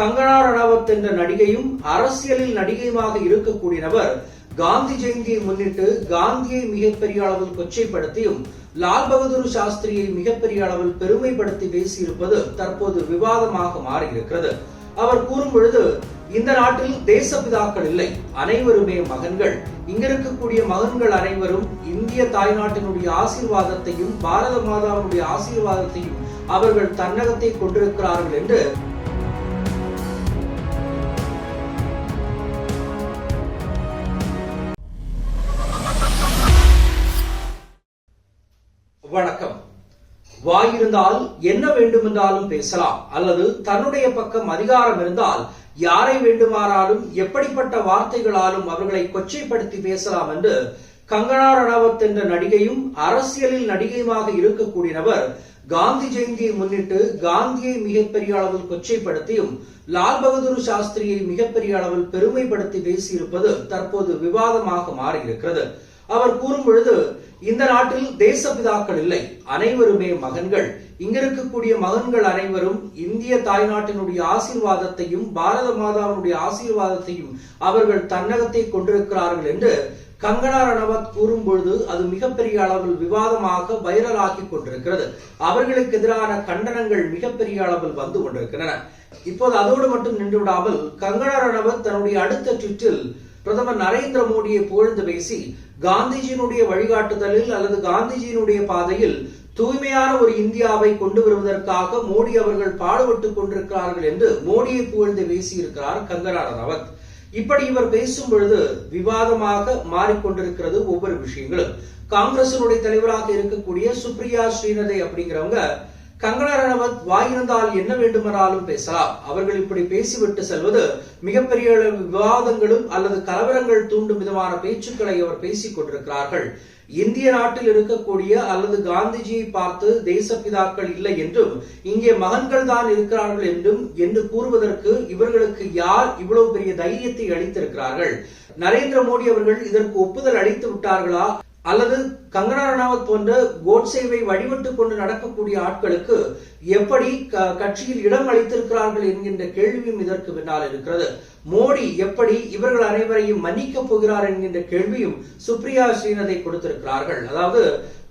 கங்கனா ரணாவத் என்ற நடிகையும் அரசியலில் நடிகையுமாக இருக்கக்கூடிய நபர் காந்தி ஜெயந்தியை முன்னிட்டு காந்தியை மிகப்பெரிய அளவில் கொச்சைப்படுத்தியும் லால் பகதூர் சாஸ்திரியை மிகப்பெரிய அளவில் பெருமைப்படுத்தி பேசியிருப்பது தற்போது விவாதமாக மாறியிருக்கிறது. அவர் கூறும் பொழுது இந்த நாட்டில் தேசப்பிதாக்கள் இல்லை அனைவருமே மகன்கள். இங்க இருக்கக்கூடிய மகன்கள் அனைவரும் இந்திய தாய்நாட்டினுடைய ஆசீர்வாதத்தையும் பாரத மாதாவினுடைய ஆசீர்வாதத்தையும் அவர்கள் தன்னகத்தை கொண்டிருக்கிறார்கள் என்று வணக்கம். வாயிருந்தால் என்ன வேண்டுமென்றாலும் பேசலாம். அல்லது தன்னுடைய பக்கம் அதிகாரம் இருந்தால் யாரை வேண்டுமானாலும் எப்படிப்பட்ட வார்த்தைகளாலும் அவர்களை கொச்சைப்படுத்தி பேசலாம் என்று கங்கனா ரணாவத் என்ற நடிகையும் அரசியலில் நடிகையுமாக இருக்கக்கூடியவர் காந்தி ஜெயந்தியை முன்னிட்டு காந்தியை மிகப்பெரிய அளவில் கொச்சைப்படுத்தியும் லால் பகதூர் சாஸ்திரியை மிகப்பெரிய அளவில் பெருமைப்படுத்தி பேசியிருப்பது தற்போது விவாதமாக மாறியிருக்கிறது. அவர் கூறும் பொழுது இந்த நாட்டில் தேசபிதாக்கள் இல்லை. அனைவருமே மகன்கள். இங்க இருக்கக்கூடிய மகன்கள் அனைவரும் இந்திய தாய்நாட்டினுடைய ஆசீர்வாதத்தையும் பாரத மாதாவினுடைய ஆசீர்வாதத்தையும் அவர்கள் தன்னகத்தை கொண்டிருக்கிறார்கள் என்று கங்கனா ரணவத் கூறும் பொழுது அது மிகப்பெரிய அளவில் விவாதமாக வைரலாகி கொண்டிருக்கிறது. அவர்களுக்கு எதிரான கண்டனங்கள் மிகப்பெரிய அளவில் வந்து கொண்டிருக்கின்றன. இப்போது அதோடு மட்டும் நின்று விடாமல் கங்கனா ரணவத் தன்னுடைய அடுத்த ட்விட்டில் பிரதமர் நரேந்திர மோடியை புகழ்ந்து பேசி காந்திஜியினுடைய வழிகாட்டுதலில் அல்லது காந்திஜியினுடைய பாதையில் தூய்மையான ஒரு இந்தியாவை கொண்டு வருவதற்காக மோடி அவர்கள் பாடுபட்டுக் கொண்டிருக்கிறார்கள் என்று மோடியை புகழ்ந்து பேசியிருக்கிறார் கங்கனா ரணவத் இப்படி இவர் பேசும் பொழுது விவாதமாக மாறிக்கொண்டிருக்கிறது ஒவ்வொரு விஷயங்களும். காங்கிரசினுடைய தலைவராக இருக்கக்கூடிய சுப்ரியா ஸ்ரீநதை அப்படிங்கிறவங்க கங்கனா ரணவத் வாயிருந்தால் என்ன வேண்டுமானாலும் பேசலாம். அவர்கள் இப்படி பேசிவிட்டு செல்வது மிகப்பெரிய விவாதங்களும் அல்லது கலவரங்கள் தூண்டும் விதமான பேச்சுக்களை அவர் பேசிக் கொண்டிருக்கிறார்கள். இந்திய நாட்டில் இருக்கக்கூடிய அல்லது காந்திஜியை பார்த்து தேசப்பிதாக்கள் இல்லை என்றும் இங்கே மகன்கள் தான் இருக்கிறார்கள் என்றும் என்று கூறுவதற்கு இவர்களுக்கு யார் இவ்வளவு பெரிய தைரியத்தை அளித்திருக்கிறார்கள்? நரேந்திர மோடி அவர்கள் இதற்கு ஒப்புதல் அளித்து விட்டார்களா? அல்லது கங்கனா ரணாவத் போன்ற கோட்சேவை வழிபட்டுக் கொண்டு நடக்கக்கூடிய ஆட்களுக்கு எப்படி கட்சியில் இடம் அளித்திருக்கிறார்கள் என்கின்ற கேள்வியும் இதற்கு பின்னால் இருக்கிறது. மோடி எப்படி இவர்கள் அனைவரையும் மன்னிக்க போகிறார் என்கின்ற கேள்வியும் சுப்ரியா ஸ்ரீநதை கொடுத்திருக்கிறார்கள். அதாவது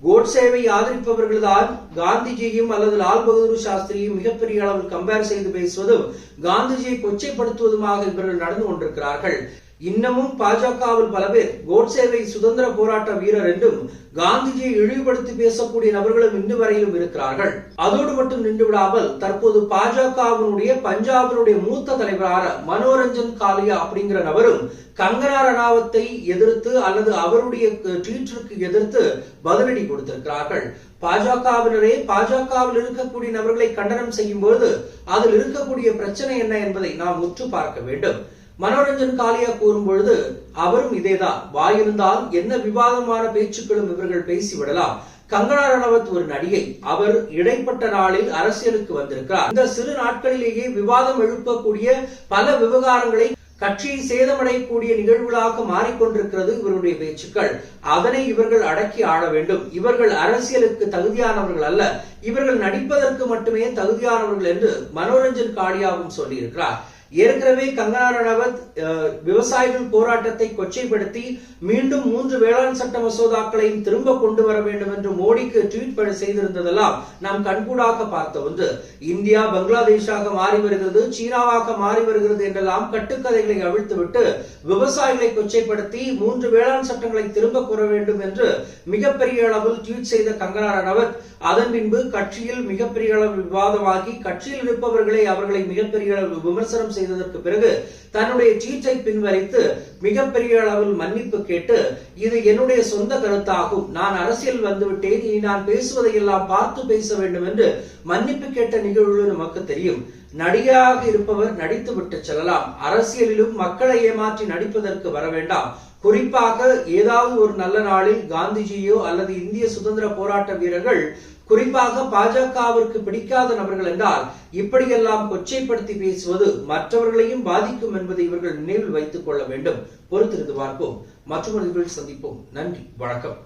கோட்சேவை ஆதரிப்பவர்கள் தான் காந்திஜியும் அல்லது லால் பகதூர் சாஸ்திரியும் மிகப்பெரிய அளவில் கம்பேர் செய்து பேசுவதும் காந்திஜியை கொச்சைப்படுத்துவதுமாக இவர்கள் நடந்து கொண்டிருக்கிறார்கள். இன்னமும் பாஜகவில் பல பேர் கோட்சேவை சுதந்திர போராட்ட வீரர் என்றும் காந்திஜியை இழிவுபடுத்தி பேசக்கூடிய நபர்களும் இன்று வரையிலும் இருக்கிறார்கள். அதோடு மட்டும் நின்று விடாமல் தற்போது பாஜகவினுடைய பஞ்சாபினுடைய மூத்த தலைவரான மனோரஞ்சன் காலியா அப்படிங்கிற நபரும் கங்கனா ரணாவத்தை எதிர்த்து அல்லது அவருடைய ட்வீட்டிற்கு எதிர்த்து பதிலடி கொடுத்திருக்கிறார்கள். பாஜகவினரே பாஜகவில் இருக்கக்கூடிய நபர்களை கண்டனம் செய்யும் போது அதில் இருக்கக்கூடிய பிரச்சனை என்ன என்பதை நாம் உற்று பார்க்க வேண்டும். மனோரஞ்சன் காலியா கூறும் பொழுது அவரும் இதேதான். வாயிருந்தால் என்ன விவாதமான பேச்சுக்களும் இவர்கள் பேசிவிடலாம். கங்கனா ரணவத் ஒரு நடிகை. அவர் இடைப்பட்ட நாளில் அரசியலுக்கு வந்திருக்கிறார். இந்த சிறு நாட்களிலேயே விவாதம் எழுப்பக்கூடிய பல விவகாரங்களை கட்சியை சேதமடையக்கூடிய நிகழ்வுகளாக மாறிக்கொண்டிருக்கிறது இவருடைய பேச்சுக்கள். அதனை இவர்கள் அடக்கி ஆள வேண்டும். இவர்கள் அரசியலுக்கு தகுதியானவர்கள் அல்ல. இவர்கள் நடிப்பதற்கு மட்டுமே தகுதியானவர்கள் என்று மனோரஞ்சன் காளியாவும் சொல்லியிருக்கிறார். ஏற்கனவே கங்கனா ரணவத் விவசாயிகள் போராட்டத்தை கொச்சைப்படுத்தி மீண்டும் மூன்று வேளாண் சட்ட மசோதாக்களையும் திரும்ப கொண்டு வர வேண்டும் என்று மோடிக்கு ட்வீட் செய்திருந்ததெல்லாம் நாம் கண்கூடாக பார்த்த ஒன்று. இந்தியா பங்களாதேஷாக மாறி வருகிறது சீனாவாக மாறி வருகிறது என்றெல்லாம் கட்டுக்கதைகளை அவிழ்த்துவிட்டு விவசாயிகளை கொச்சைப்படுத்தி மூன்று வேளாண் சட்டங்களை திரும்ப கூற வேண்டும் என்று மிகப்பெரிய அளவில் ட்வீட் செய்த கங்கனா ரணவத் அதன் பின்பு கட்சியில் மிகப்பெரிய அளவு விவாதமாகி கட்சியில் இருப்பவர்களை அவர்களை மிகப்பெரிய அளவு விமர்சனம் செய்ததற்கு பிறகு தன்னுடைய சீட்டை பின்வரைத்து மிகப்பெரிய அளவில் மன்னிப்பு கேட்டு இது என்னுடைய சொந்த கருத்தாகும். நான் அரசியல் வந்துவிட்டேன் இனி நான் பேசுவதை எல்லாம் பார்த்து பேச வேண்டும் என்று மன்னிப்பு கேட்ட நிகழ்வு நமக்கு தெரியும். நடிகையாக இருப்பவர் நடித்து விட்டு செல்லலாம். அரசியலிலும் மக்களை ஏமாற்றி நடிப்பதற்கு வர வேண்டாம். குறிப்பாக ஏதாவது ஒரு நல்ல நாளில் காந்திஜியோ அல்லது இந்திய சுதந்திர போராட்ட வீரர்கள் குறிப்பாக பாஜகவிற்கு பிடிக்காத நபர்கள் என்றால் இப்படியெல்லாம் கொச்சைப்படுத்தி பேசுவது மற்றவர்களையும் பாதிக்கும் என்பதை இவர்கள் நினைவில் வைத்துக் கொள்ள வேண்டும். பொறுத்திருந்து பார்ப்போம். மற்றொரு சந்திப்போம். நன்றி. வணக்கம்.